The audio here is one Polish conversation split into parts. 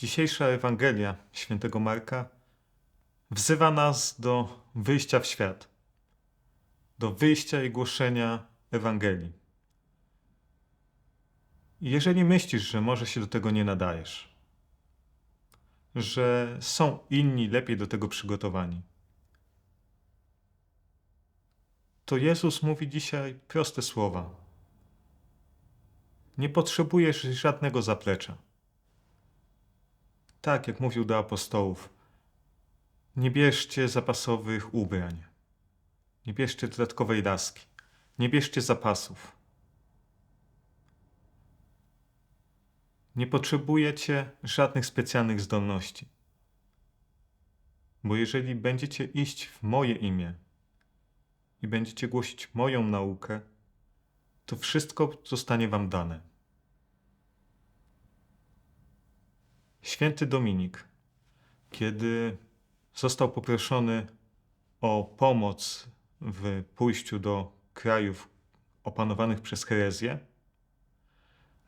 Dzisiejsza Ewangelia świętego Marka wzywa nas do wyjścia w świat, do wyjścia i głoszenia Ewangelii. Jeżeli myślisz, że może się do tego nie nadajesz, że są inni lepiej do tego przygotowani, to Jezus mówi dzisiaj proste słowa. Nie potrzebujesz żadnego zaplecza. Tak, jak mówił do apostołów, nie bierzcie zapasowych ubrań, nie bierzcie dodatkowej daski, nie bierzcie zapasów. Nie potrzebujecie żadnych specjalnych zdolności. Bo jeżeli będziecie iść w moje imię i będziecie głosić moją naukę, to wszystko zostanie wam dane. Święty Dominik, kiedy został poproszony o pomoc w pójściu do krajów opanowanych przez herezję,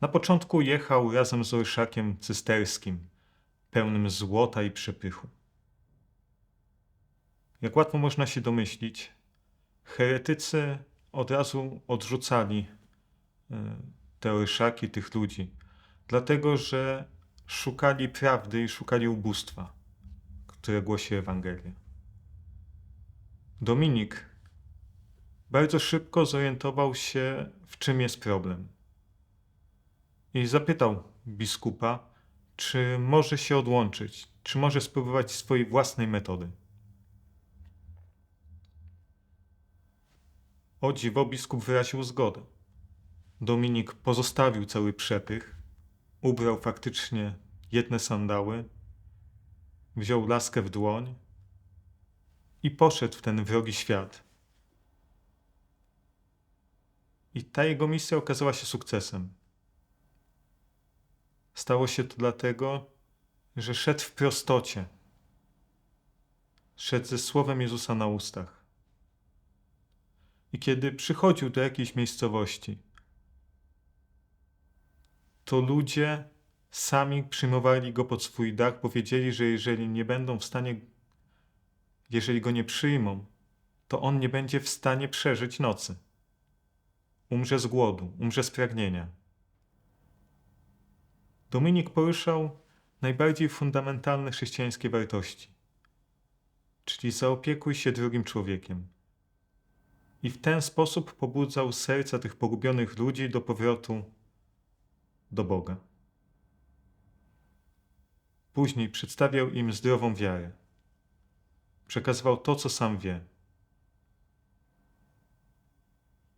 na początku jechał razem z orszakiem cysterskim, pełnym złota i przepychu. Jak łatwo można się domyślić, heretycy od razu odrzucali e, te orszaki tych ludzi, dlatego że szukali prawdy i szukali ubóstwa, które głosi Ewangelia. Dominik bardzo szybko zorientował się, w czym jest problem. I zapytał biskupa, czy może się odłączyć, czy może spróbować swojej własnej metody. O dziwo, biskup wyraził zgodę. Dominik pozostawił cały przepych, ubrał faktycznie jedne sandały, wziął laskę w dłoń i poszedł w ten wrogi świat. I ta jego misja okazała się sukcesem. Stało się to dlatego, że szedł w prostocie. Szedł ze słowem Jezusa na ustach. I kiedy przychodził do jakiejś miejscowości, to ludzie sami przyjmowali go pod swój dach, bo wiedzieli, że jeżeli nie będą w stanie, jeżeli go nie przyjmą, to on nie będzie w stanie przeżyć nocy. Umrze z głodu, umrze z pragnienia. Dominik poruszał najbardziej fundamentalne chrześcijańskie wartości, czyli zaopiekuj się drugim człowiekiem. I w ten sposób pobudzał serca tych pogubionych ludzi do powrotu do Boga. Później przedstawiał im zdrową wiarę. Przekazywał to, co sam wie.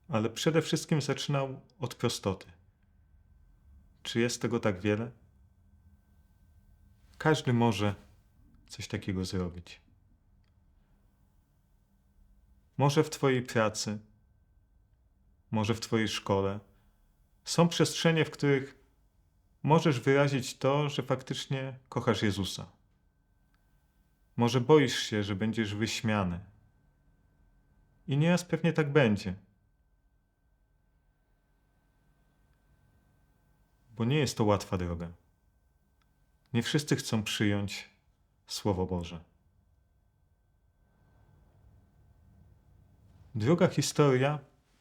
Ale przede wszystkim zaczynał od prostoty. Czy jest tego tak wiele? Każdy może coś takiego zrobić. Może w Twojej pracy, może w Twojej szkole są przestrzenie, w których możesz wyrazić to, że faktycznie kochasz Jezusa. Może boisz się, że będziesz wyśmiany. I nieraz pewnie tak będzie. Bo nie jest to łatwa droga. Nie wszyscy chcą przyjąć Słowo Boże. Druga historia,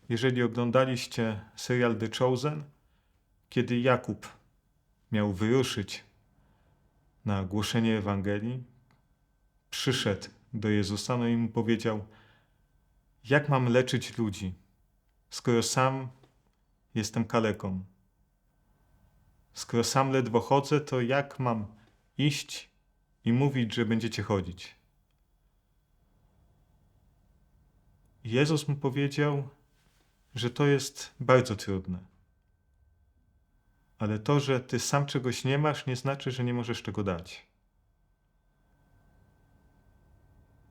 jeżeli oglądaliście serial The Chosen, kiedy Jakub miał wyruszyć na głoszenie Ewangelii, przyszedł do Jezusa no i mu powiedział: Jak mam leczyć ludzi, skoro sam jestem kaleką? Skoro sam ledwo chodzę, to jak mam iść i mówić, że będziecie chodzić? Jezus mu powiedział, że to jest bardzo trudne. Ale to, że ty sam czegoś nie masz, nie znaczy, że nie możesz tego dać.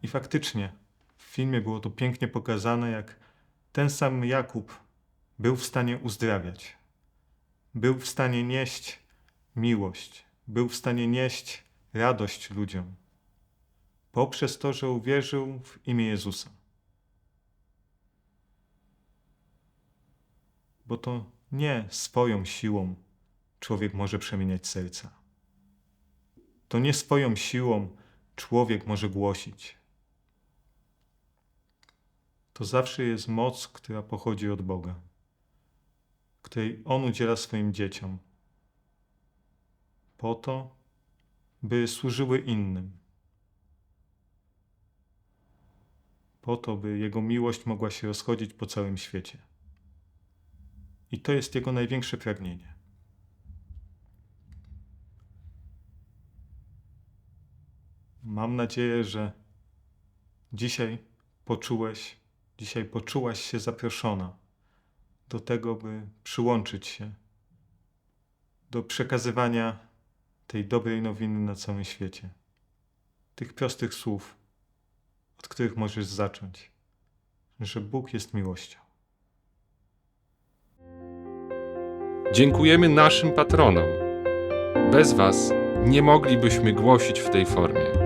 I faktycznie w filmie było to pięknie pokazane, jak ten sam Jakub był w stanie uzdrawiać. Był w stanie nieść miłość, był w stanie nieść radość ludziom. Poprzez to, że uwierzył w imię Jezusa. Bo to nie swoją siłą człowiek może przemieniać serca. to nie swoją siłą człowiek może głosić. To zawsze jest moc, która pochodzi od Boga, której On udziela swoim dzieciom, po to, by służyły innym, po to, by Jego miłość mogła się rozchodzić po całym świecie. I to jest Jego największe pragnienie. Mam nadzieję, że dzisiaj poczułeś, dzisiaj poczułaś się zaproszona do tego, by przyłączyć się do przekazywania tej dobrej nowiny na całym świecie. Tych prostych słów, od których możesz zacząć, że Bóg jest miłością. Dziękujemy naszym patronom. Bez Was nie moglibyśmy głosić w tej formie.